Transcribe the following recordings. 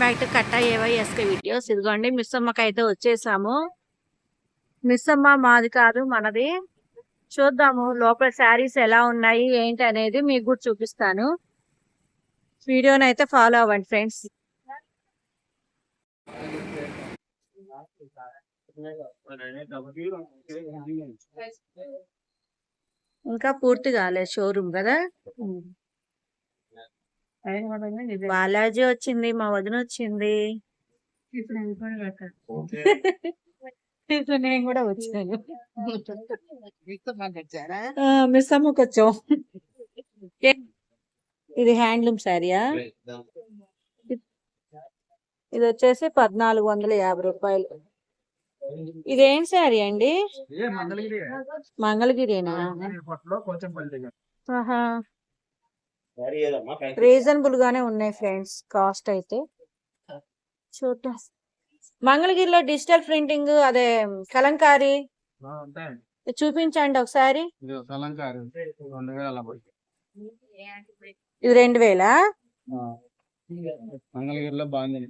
Back to కట్టా ఏవై videos. ఇదిగోండి మిస్ అమ్మకి అయితే వచ్చేసాము. మిస్ అమ్మ మాది కాదు మనది. చూద్దాము లోపల శారీస్ ఎలా ఉన్నాయి ఏంటి అనేది మీకు కూడా చూపిస్తాను. వీడియోని అయితే ఫాలో అవ్వండి ఫ్రెండ్స్. ఇంకా పూర్తి కాలేదు షోరూమ్ కదా? బాలాజీ వచ్చింది మా వదిన వచ్చింది. ఇప్పుడు నేను కూడా వచ్చాను. ఆ, మిస్ అమ్మకి వచ్చాం ఇది హ్యాండ్లూమ్ శారీయా? ఇది వచ్చేసి పద్నాలుగు వందల యాభై రూపాయలు. ఇదేం శారీ అండి? మంగళగిరినా కొంచెం పల్లి ఆహా. రీజనబుల్ గానే ఉన్నాయి ఫ్రెండ్స్ కాస్ట్ అయితే. చూద్దాం. మంగళగిరిలో డిజిటల్ ప్రింటింగ్ అదే కలంకారీ. చూపించండి ఒకసారి. ఇది కలంకారు రెండు వేల మంగళగిరిలో బాగుంది.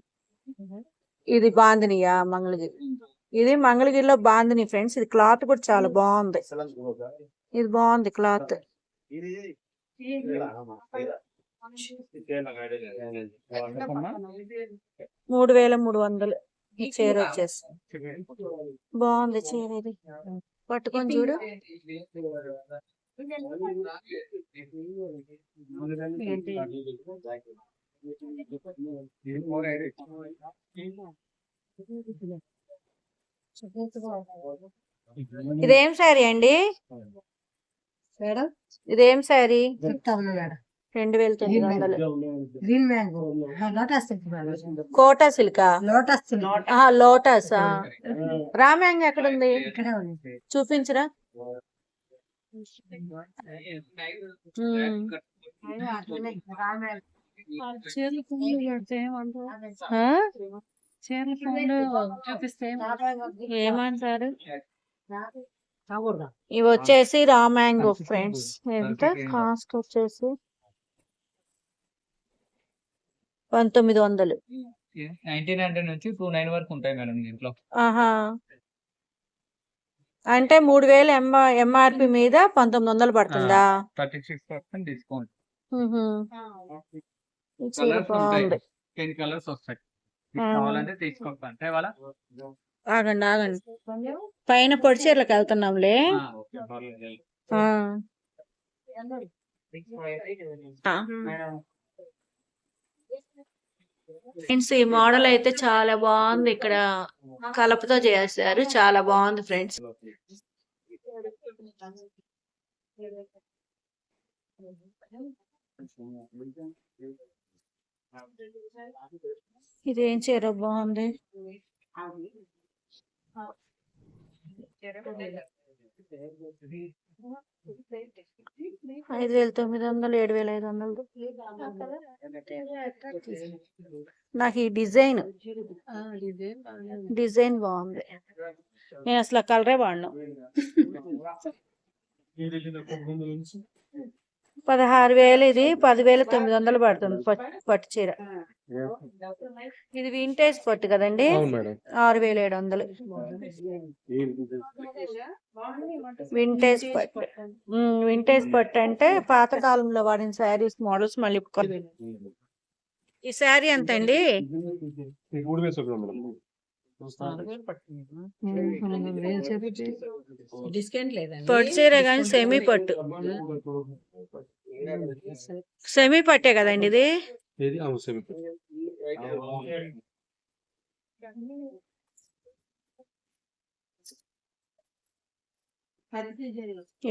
ఇది బాందినియా మంగళగిరి. ఇది మంగళగిరిలో బాందిని ఫ్రెండ్స్ ఇది క్లాత్ కూడా చాలా బాగుంది. ఇది బాగుంది క్లాత్ మూడు వేల మూడు వందలు ఈ చీర వచ్చేసి బాగుంది చీర ఇది పట్టుకొని చూడు ఇదేం శారీ అండి? ఇదేం శారీ? రెండు వేల తొమ్మిది వందలు. Green mango. లోటస్ కోటా సిల్కా? లోటస్ లోటస్ రామ్యాంగ్ ఎక్కడ ఉంది ఇక్కడే ఉంది. చూపించరా. ఆ? ఏమంటారు? ఇవి వచ్చేసి రా మ్యాంగో ఫ్రెండ్స్. ఎంత? కాస్ట్ వచ్చేసి పంతొమ్మిది వందలు. నైన్టీన్ హండ్రెడ్ నుంచి టూ నైన్ వరకు ఉంటాయి మేడం దీంట్లో ఆహా. అంటే మూడు వేలు ఎం ఎంఆర్పి మీద పంతొమ్మిది వందలు పడుతుందా? Thirty six percent discount. బాగుంది. టెన్ కలర్స్ వస్తాయి. మీకు ఆ. కావాలంటే తీసుకోవచ్చు అంటే వాళ్ళ ఆగండి ఆగండి. పైన పొడి చీరలకు వెళ్తున్నాంలే. ఫ్రెండ్స్ ఈ మోడల్ అయితే చాలా బాగుంది. ఇక్కడ కలపతో చేశారు. చాలా బాగుంది ఫ్రెండ్స్ ఇదేం చీర బాగుంది? ఐదు వేల తొమ్మిది వందలు ఏడు వేల ఐదు వందలు. నాకు ఈ డిజైన్. డిజైన్ బాగుంది. నేను అసలు కలరే వాడినా. పదహారు వేలు ఇది పదివేల తొమ్మిది వందలు పడుతుంది పట్టు పట్టు చీర. ఇది వింటేజ్ పట్టు కదండి? ఆరు వేల ఏడు వందలు. వింటేజ్ పట్టు. వింటేజ్ పట్టు అంటే పాత కాలంలో వాడిన శారీస్ మోడల్స్ మళ్ళీ ఈ శారీ ఎంత అండి డిస్కౌంట్ లేదండి. పట్టు చీర కానీ సెమీ పట్టు. సెమీ పట్టే కదండి ఇది?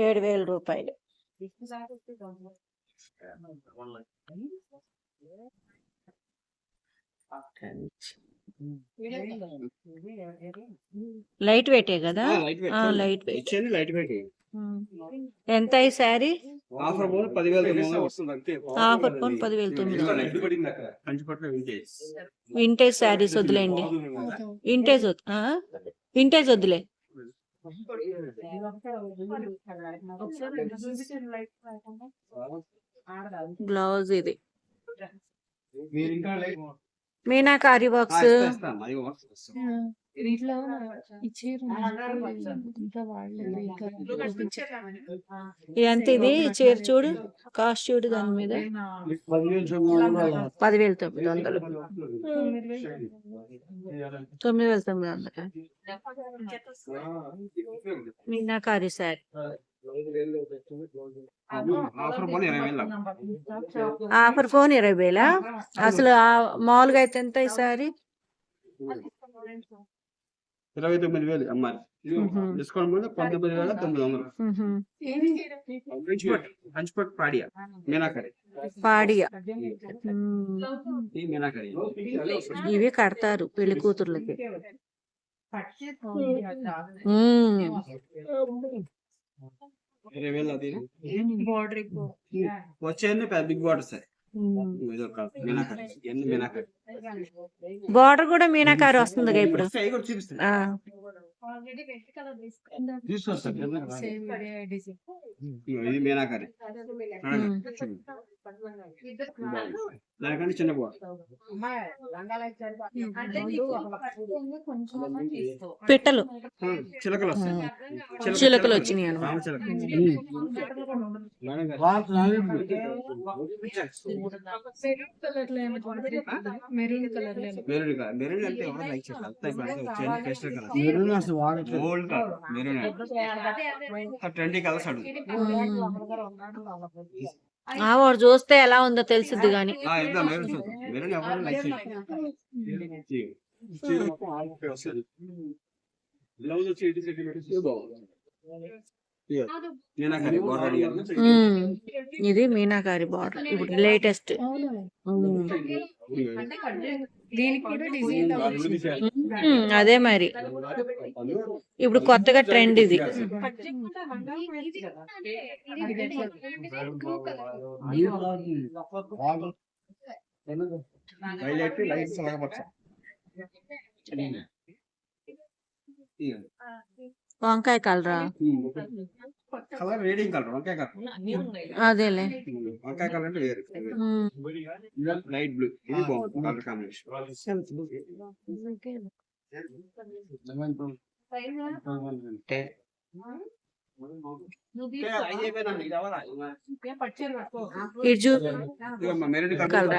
ఏడు వేల రూపాయలు. లైట్ వెయిటే కదా? Light weight. Light weight. ఎంత ఈ శారీ? ఆఫర్ పోను పదివేల ఆఫర్ పోను పదివేల తొమ్మిది వందలు. వింటేజ్ శారీస్ వద్దులేండి. వింటేజ్? వింటేజ్ వద్దులే. బ్లౌజ్ ఇది. మీరు ఇంకా లైట్ మీనాకారి వర్క్స్ ఇట్లా ఎంత ఇది? చీర చూడు కాస్ట్ చూడు దాని మీద. పదివేల తొమ్మిది వందలు. తొమ్మిది వేల తొమ్మిది వందలు. మీనాకారి సారీ. ఆఫర్ ఫోన్ ఇరవై వేల? అసలు ఆ మామూలుగా అయితే ఎంత ఈ సారీ ఇరవై తొమ్మిది వేలు అమ్మాయి. మ్మ్. డిస్కౌంట్ మీద పంతొమ్మిది వేల తొమ్మిది వందలు. కంచిపట్ పాడియా మీనాకరి. పాడియా. ఉమ్. ఈ మీనాకరి. ఇవి కడతారు పెళ్ళి కూతుర్లకి. ఇరవై వేలు అది బార్డర్ బిగ్ కూడా మీనాకారి వస్తుంది ఇప్పుడు. తీసుకొస్తాను. సేమ్ డిజైన్ ఇది మీనాకరి. ఉమ్. దానికంటే చిన్న పిట్టలు. చిలకలు వస్తాయి. చిలకలు వచ్చినాయి అనమాట. Maroon colour maroon maroon gold colour. Maroon twenty colours అడుగు. వాడు చూస్తే ఎలా ఉందో తెలిసిద్ది గాని. ఇది మీనాకారి బార్డర్ ఇప్పుడు లేటెస్ట్ అదే మరి ఇప్పుడు కొత్తగా ట్రెండ్ ఇది వంకాయ కలరా కలర్ రేడింగ్ కలర్ వంకాయ కలర్. అదేలే. వంకాయ కలర్ అంటే వేరు. Light blue. ఇది బాగుంది కలర్ కాంబినేషన్. మెరూన్. కలర్.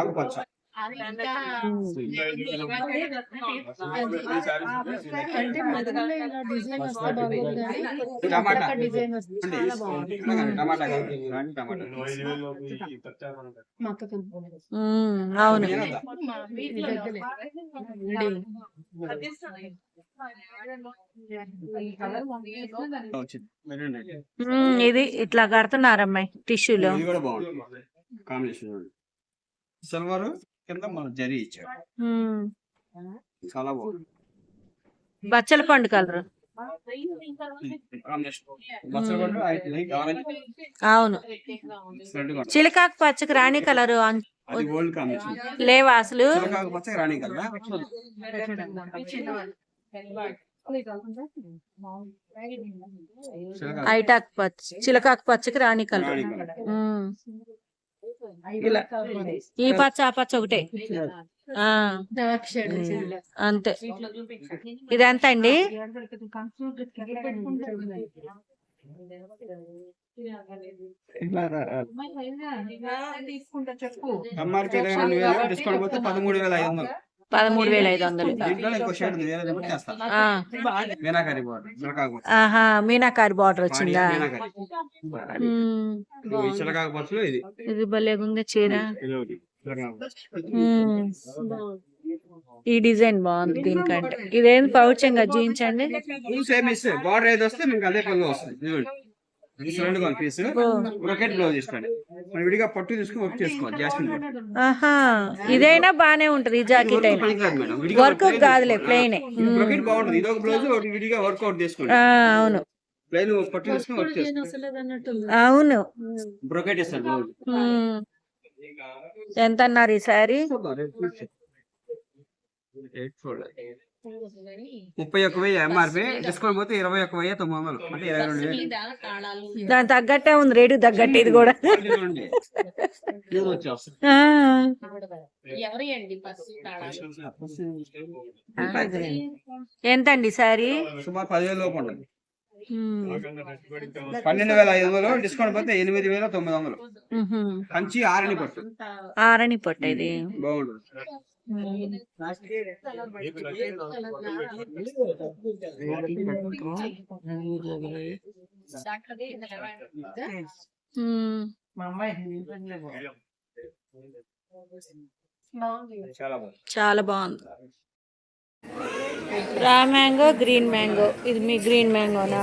ఆకుపచ్చ. అంటే ఇలా డిజైన్ వస్తే బాగుంది డిజైన్ వస్తే చాలా బాగుంది. అవును ఇది ఇట్లా కడుతున్నారమ్మాయి టిష్యూలో. ఇది కూడా బాగుంది. Combination silver? కింద మన జరీ ఇచ్చాడు చాలా బాగుంది. బచ్చల పండు కలర్. అవును. చిలకాకు పచ్చకి రాణి కలర్ లేవా అసలు? రాణి ఐటాక్ పచ్చ చిలకాకు పచ్చకి రాణి కలర్. కలర్. ఇలా. ఈ పచ్చ ఆ పచ్చ ఒకటే. అంతే. ఇది ఎంత అండి? డిస్కౌంట్ పోతే పదమూడు వేల ఐదు వందలు. పదమూడు వేల ఐదు వందలు. మీనాకరి బార్డర్ వచ్చిందా? ఇది. ఇది భలేగుంది చీర. ఈ డిజైన్ బాగుంది దీనికంటే. ఇదేం పౌచంగా ఫుల్ సేమ్ ఇస్తే బార్డర్ ఏది వస్తే మీకు అదే పనులు వస్తుంది. చూడండి వన్ పీస్. రొకెట్ బ్లౌజ్ ఇస్తాడు మనం విడిగా పట్టు తీసుకుని వర్క్ చేసుకోవాలి. జాస్మిన్. ఆహా ఇదైనా బానే ఉంటది ఈ జాకెట్ వర్క్ అయినా. వర్క్ కాదులే. ప్లెయిన్. బాగుంటుంది. ఇది ఒక బ్లౌజ్ ఒకటి విడిగా వర్కౌట్ చేసుకోండి. ఆ అవును. ప్లెయిన్ పట్టు తీసుకుని వర్క్ చేసుకోండి. అవును. బ్రొకెట్ ఇస్తాడు బ్లౌజ్. ఎంత అన్నారు ఈ సారీ. ఎయిట్ ఫోల్డ్ ముప్పై ఒక్క వెయ్యి? ఎంఆర్పి డిస్కౌంట్ పోతే ఇరవై ఒక్క వెయ్యి తొమ్మిది వందలు. అంటే ఇరవై రెండు వేలు. దాని తగ్గట్టే ఉంది రేటు తగ్గట్టు ఇది కూడా. ఆ, ఎంతండి సారీ? సుమారు పదివేల లోపు ఉంటుంది. పన్నెండు వేల ఐదు వందలు డిస్కౌంట్ పోతే ఎనిమిది వేల తొమ్మిది వందలు. కంచి ఆరని పట్టు. ఆరని పొట్ట ఇది. బాగుంటుంది. చాలా బాగుంది. చాలా బాగుంది. Raw mango green mango. ఇది మీ గ్రీన్ మ్యాంగోనా?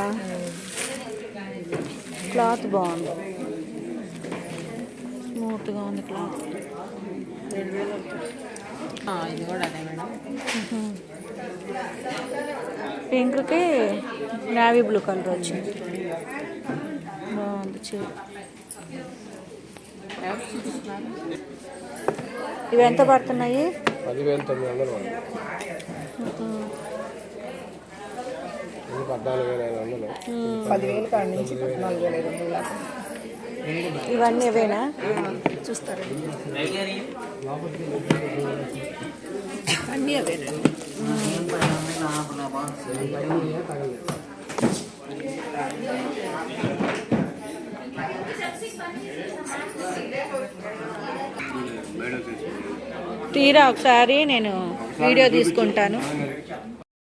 క్లాత్ బాగుంది. స్మూత్గా ఉంది క్లాత్. ఇది కూడా అదే మేడం. పింక్కి నావీ బ్లూ కలర్ వచ్చింది. బాగుంది చీర. ఇవి ఎంత పడుతున్నాయి? పదివేల తొమ్మిది వందలు పడింది ఇది పద్నాలుగు వేల ఐదు వందలు. పదివేలు కాడ నుంచి పద్నాలుగు వేల ఐదు వందలు దాకా. ఇవన్నీ ఇవేనా? అన్నీ అవేనండి తీరా ఒకసారి నేను వీడియో తీసుకుంటాను.